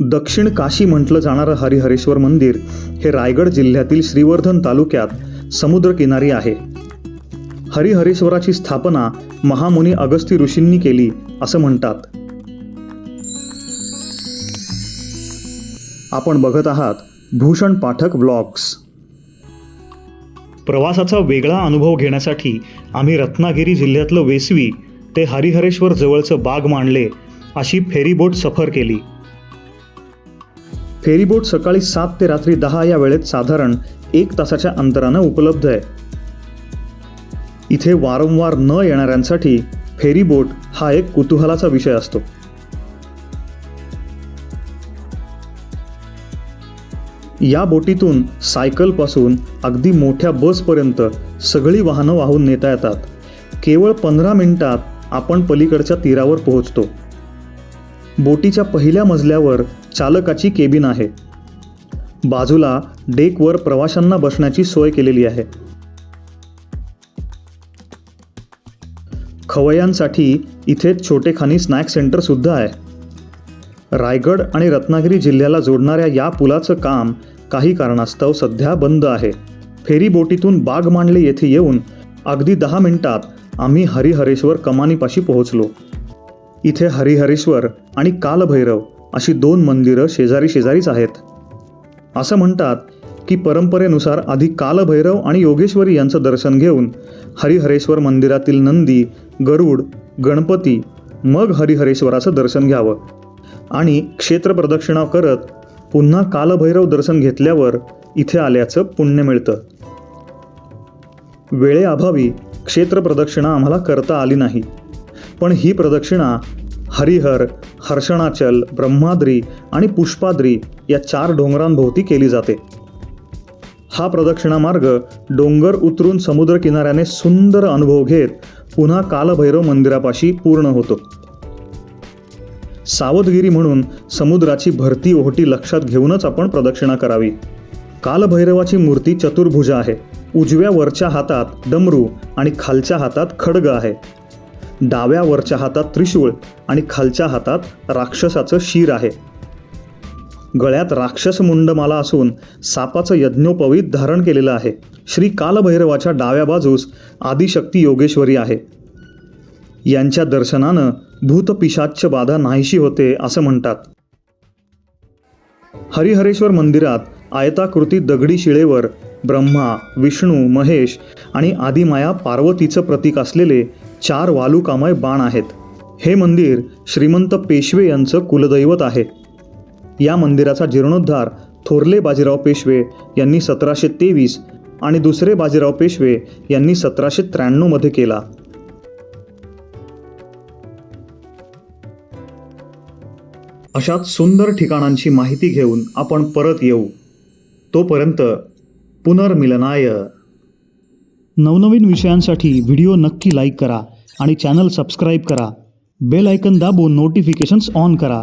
दक्षिण काशी म्हटलं जाणारं हरिहरेश्वर मंदिर हे रायगड जिल्ह्यातील श्रीवर्धन तालुक्यात समुद्रकिनारी आहे. हरिहरेश्वराची स्थापना महामुनी अगस्ती ऋषींनी केली असं म्हणतात. आपण बघत आहात भूषण पाठक ब्लॉग्स. प्रवासाचा वेगळा अनुभव घेण्यासाठी आम्ही रत्नागिरी जिल्ह्यातलं वेसवी ते हरिहरेश्वर जवळचं बाग मांडले अशी फेरीबोट सफर केली. फेरीबोट सकाळी सात ते रात्री दहा या वेळेत साधारण एक तासाच्या अंतरानं उपलब्ध आहे. इथे वारंवार न येणाऱ्यांसाठी फेरीबोट हा एक कुतूहलाचा विषय असतो. या बोटीतून सायकलपासून अगदी मोठ्या बसपर्यंत सगळी वाहनं वाहून नेता येतात. केवळ पंधरा मिनिटात आपण पलीकडच्या तीरावर पोहोचतो. बोटीच्या पहिल्या मजल्यावर चालकाची केबिन आहे. बाजूला डेकवर प्रवाशांना बसण्याची सोय केलेली आहे. खवय्यांसाठी इथे छोटेखानी स्नॅक सेंटरसुद्धा आहे. रायगड आणि रत्नागिरी जिल्ह्याला जोडणाऱ्या या पुलाचं काम काही कारणास्तव सध्या बंद आहे. फेरी बोटीतून बाग मांडले येथे येऊन अगदी दहा मिनिटात आम्ही हरिहरेश्वर कमानीपाशी पोहोचलो. इथे हरिहरेश्वर आणि कालभैरव अशी दोन मंदिरं शेजारी शेजारीच आहेत. असं म्हणतात की परंपरेनुसार आधी कालभैरव आणि योगेश्वरी यांचं दर्शन घेऊन हरिहरेश्वर मंदिरातील नंदी गरुड गणपती मग हरिहरेश्वराचं दर्शन घ्यावं. आणि क्षेत्र प्रदक्षिणा करत पुन्हा कालभैरव दर्शन घेतल्यावर इथे आल्याचं पुण्य मिळतं. वेळेअभावी क्षेत्र प्रदक्षिणा आम्हाला करता आली नाही. पण ही प्रदक्षिणा हरिहर हर्षणाचल ब्रह्माद्री आणि पुष्पाद्री या चार डोंगरांभोवती केली जाते. हा प्रदक्षिणा मार्ग डोंगर उतरून समुद्रकिनाऱ्याने सुंदर अनुभव घेत पुन्हा कालभैरव मंदिरापाशी पूर्ण होतो. सावधगिरी म्हणून समुद्राची भरती ओहोटी लक्षात घेऊनच आपण प्रदक्षिणा करावी. कालभैरवाची मूर्ती चतुर्भुजा आहे. उजव्या वरच्या हातात डमरू आणि खालच्या हातात खडग आहे. डाव्या वरच्या हातात त्रिशूळ आणि खालच्या हातात राक्षसाचं शिर आहे. गळ्यात राक्षस मुंडमाला असून सापाचं यज्ञोपवीत धारण केलेलं आहे. श्री कालभैरवाच्या डाव्या बाजूस आदिशक्ती योगेश्वरी आहे. यांच्या दर्शनानं भूतपिशाच्च बाधा नाहीशी होते असं म्हणतात. हरिहरेश्वर मंदिरात आयताकृती दगडी शिळेवर ब्रह्मा विष्णू महेश आणि आदिमाया पार्वतीचं प्रतीक असलेले चार वालुकामय बाण आहेत. हे मंदिर श्रीमंत पेशवे यांचं कुलदैवत आहे. या मंदिराचा जीर्णोद्धार थोरले बाजीराव पेशवे यांनी सतराशे तेवीस आणि दुसरे बाजीराव पेशवे यांनी सतराशे त्र्याण्णवमध्ये केला. अशाच सुंदर ठिकाणांची माहिती घेऊन आपण परत येऊ. तोपर्यंत पुनर्मिलनाय. नवनवीन विषयांसाठी व्हिडिओ नक्की लाईक करा आणि चॅनल सबस्क्राईब करा. बेल आयकन दाबून नोटिफिकेशन्स ऑन करा.